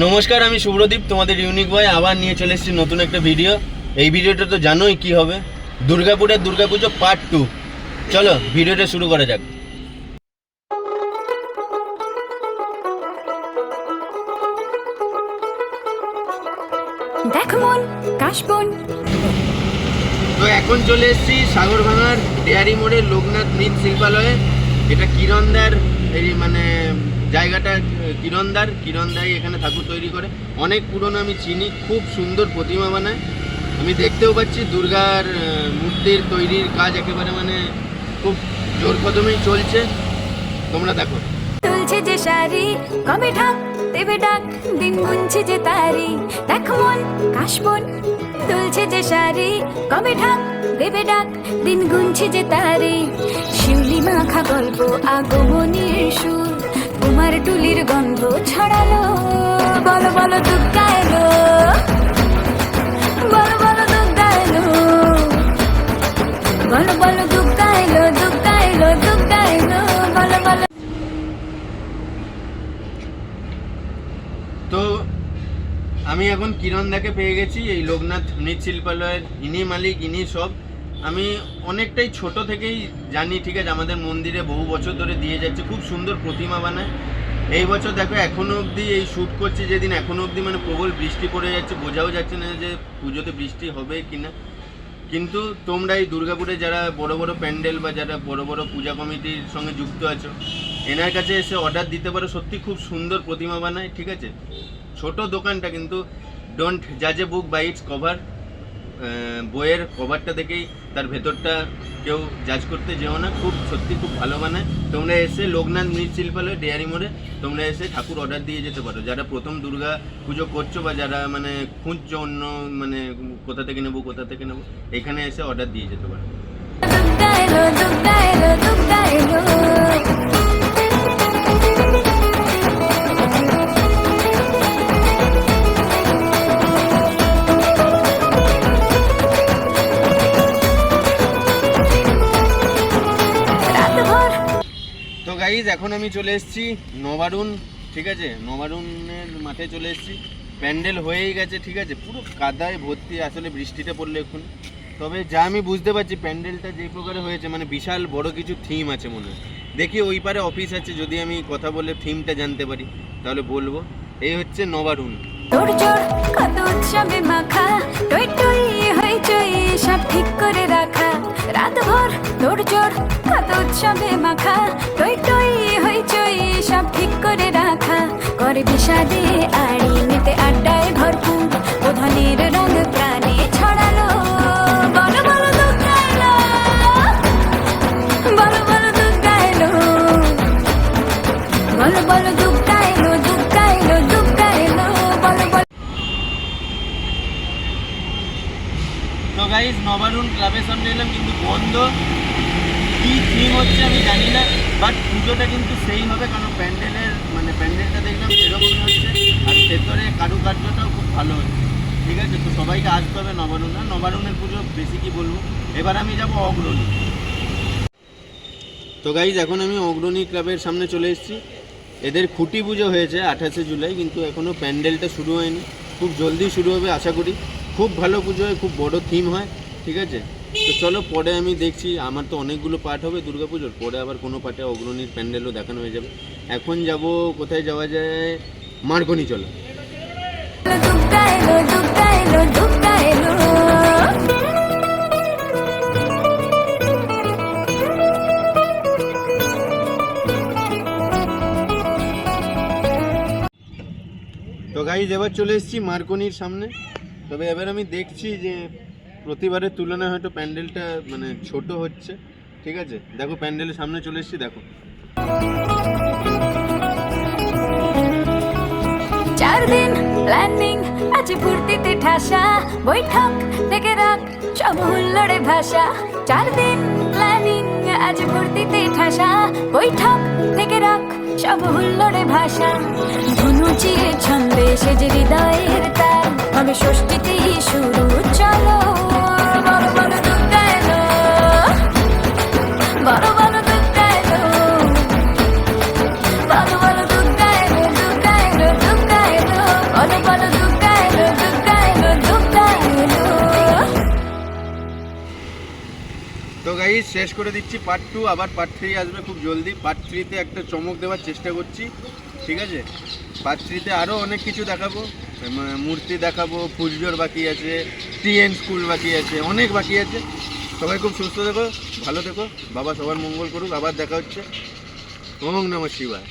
নমস্কার আমি শুভ্রদীপ তোমাদের ইউনিক বয় আবার নিয়ে চলে এসেছি নতুন একটা ভিডিও এই ভিডিওটা তো জানোই কি হবে। দুর্গাপুরের দুর্গাপুজো পার্ট টু চলো ভিডিওটা শুরু করা যাক। দেখ মন কাশবন তো এখন চলে এসেছি সাগরভাঙার ডেয়ারি মোড়ের লোকনাথ মৃৎ শিল্পালয়ে এটা কিরণদার এই মানে জায়গাটা কিরণদার কিরণদাই এখানে ঠাকুর তৈরি করে। অনেক পুরনো আমি চিনি, খুব সুন্দর প্রতিমা বানায়। আমি দেখতেও পাচ্ছি দুর্গার মূর্তির তৈরির কাজ একেবারে মানে খুব জোর কদমেই চলছে। তোমরা দেখো। তুলছে যে শাড়ি, কবে ঢাক দেবে ডাক? দিন গুনছে যে তারি, দেখ মন কাশবন তুলছে যে শাড়ি, কবে ঢাক দেবে ডাক? দিন গুনছে যে তারি। শিউলি মাখা গল্প, আগমনীর সুর। তোমার টুলির গন্ধ ছড়ালো, বলো বলো দুর্গা এলো বলো বলো দুর্গা এলো বলো বলো দুর্গা এলো দুর্গা এলো দুর্গা এলো বলো বলো তো আমি এখন কিরণদাকে পেয়ে গেছি, এই লোকনাথ মৃৎশিল্পালয়ের ইনি মালিক, ইনি সব। আমি অনেকটাই ছোট থেকেই জানি, ঠিক আছে, আমাদের মন্দিরে বহু বছর ধরে দিয়ে যাচ্ছে, খুব সুন্দর প্রতিমা বানায়। এই বছর দেখো, এখনও অবধি এই শ্যুট করছি, যেদিন এখনও অবধি মানে প্রবল বৃষ্টি পড়ে যাচ্ছে, বোঝাও যাচ্ছে না যে পুজোতে বৃষ্টি হবে কি না কিন্তু তোমরা এই দুর্গাপুরে যারা বড় বড় প্যান্ডেল বা যারা বড় বড় পূজা কমিটির সঙ্গে যুক্ত আছো, এনার কাছে এসে অর্ডার দিতে পারো, সত্যি খুব সুন্দর প্রতিমা বানায়, ঠিক আছে। ছোট দোকানটা কিন্তু ডোন্ট জাজে বুক বাই ইটস কভার বইয়ের কভারটা দেখেই তার ভেতরটা কেউ জাজ করতে যেও না। খুব সত্যি খুব ভালো বানায় তোমরা এসে লোকনাথ মৃৎশিল্পালয়, ডেয়ারি মোড়ে তোমরা এসে ঠাকুর অর্ডার দিয়ে যেতে পারো। যারা প্রথম দুর্গা পুজো করছ বা যারা মানে খুঁজছো অন্য মানে কোথা থেকে নেব, কোথা থেকে নেব, এখানে এসে অর্ডার দিয়ে যেতে পারো। গাইজ এখন আমি চলে এসেছি নবারুণ, ঠিক আছে? নবারুনের মাঠে চলে এসেছি। প্যান্ডেল হয়েই গেছে, ঠিক আছে? পুরো কাদায় ভর্তি, আসলে বৃষ্টিতে পড়লে এখন তবে যা আমি বুঝতে পারছি, প্যান্ডেলটা যে প্রকারে হয়েছে মানে বিশাল বড় কিছু থিম আছে মনে হয়। দেখি ওই পারে অফিস আছে, যদি আমি কথা বলে থিমটা জানতে পারি, তাহলে বলব। এই হচ্ছে হইচই সব ঠিক করে রাখা। রাত ভর তোর জোর কত উৎসবে মাখা, টই টই হইচই সব ঠিক করে রাখা। করে বিষাদে আড়ি গাইজ নবারুণ ক্লাবের সামনে এলাম কিন্তু বন্ধ। কি থিম হচ্ছে আমি জানি না বাট পুজোটা কিন্তু সেই হবে, কারণ প্যান্ডেলের মানে প্যান্ডেলটা দেখলাম সেরকমই হচ্ছে, আর ভেতরে কারুকার্যটাও খুব ভালো হচ্ছে। ঠিক আছে, তো সবাইকে আসতে হবে নবারুণ নবারুণের পুজো বেশি কি বলব? এবার আমি যাব অগ্রণী। তো গাইজ এখন আমি অগ্রণী ক্লাবের সামনে চলে এসেছি। এদের খুঁটি পুজো হয়েছে আঠাশে জুলাই, কিন্তু এখনও প্যান্ডেলটা শুরু হয়নি। খুব জলদি শুরু হবে, আশা করি। খুব ভালো পুজো হয়, খুব বড় থিম হয়, ঠিক আছে? তো চলো পরে আমি দেখছি, আমার তো অনেকগুলো পার্ট হবে দুর্গাপুজোর পরে আবার কোনো পার্টে অগ্রণীর প্যান্ডেলও দেখানো হয়ে যাবে। এখন যাব, কোথায় যাওয়া যায়? মার্কনি চলো। দুর্গা দুর্গা দুর্গা তো গাইজ এবার চলে এসেছি মার্কনির সামনে। তবে এবার আমি দেখছি যে প্রতিবারের তুলনায় হয়তো প্যান্ডেলটা মানে ছোট হচ্ছে। ঠিক আছে? দেখো প্যান্ডেলের সামনে চলে এসেছি, দেখো। চার দিন প্ল্যানিং আছে ফুর্তিতে ঠাসা। বৈঠক থেকে রাখ সব হুল্লোড়ে ভাষা। চার দিন প্ল্যানিং আজ ফুর্তিতে ঠাসা। বৈঠক থেকে রাখ সব হুল্লোড়ে ভাষা ধনুচির ছন্দে সেজে হৃদয়ের তার। হবে ষষ্ঠীতেই শুরু চলো গাইজ শেষ করে দিচ্ছি পার্ট টু আবার পার্ট থ্রি আসবে খুব জলদি। পার্ট থ্রিতে একটা চমক দেওয়ার চেষ্টা করছি, ঠিক আছে? পার্ট থ্রিতে আরও অনেক কিছু দেখাবো। মূর্তি দেখাবো, পুজোর বাকি আছে টিএন স্কুল বাকি আছে, অনেক বাকি আছে। সবাই খুব সুস্থ থেকো, ভালো থেকো। বাবা সবার মঙ্গল করুক, আবার দেখা হচ্ছে। ওম নম শিবায়।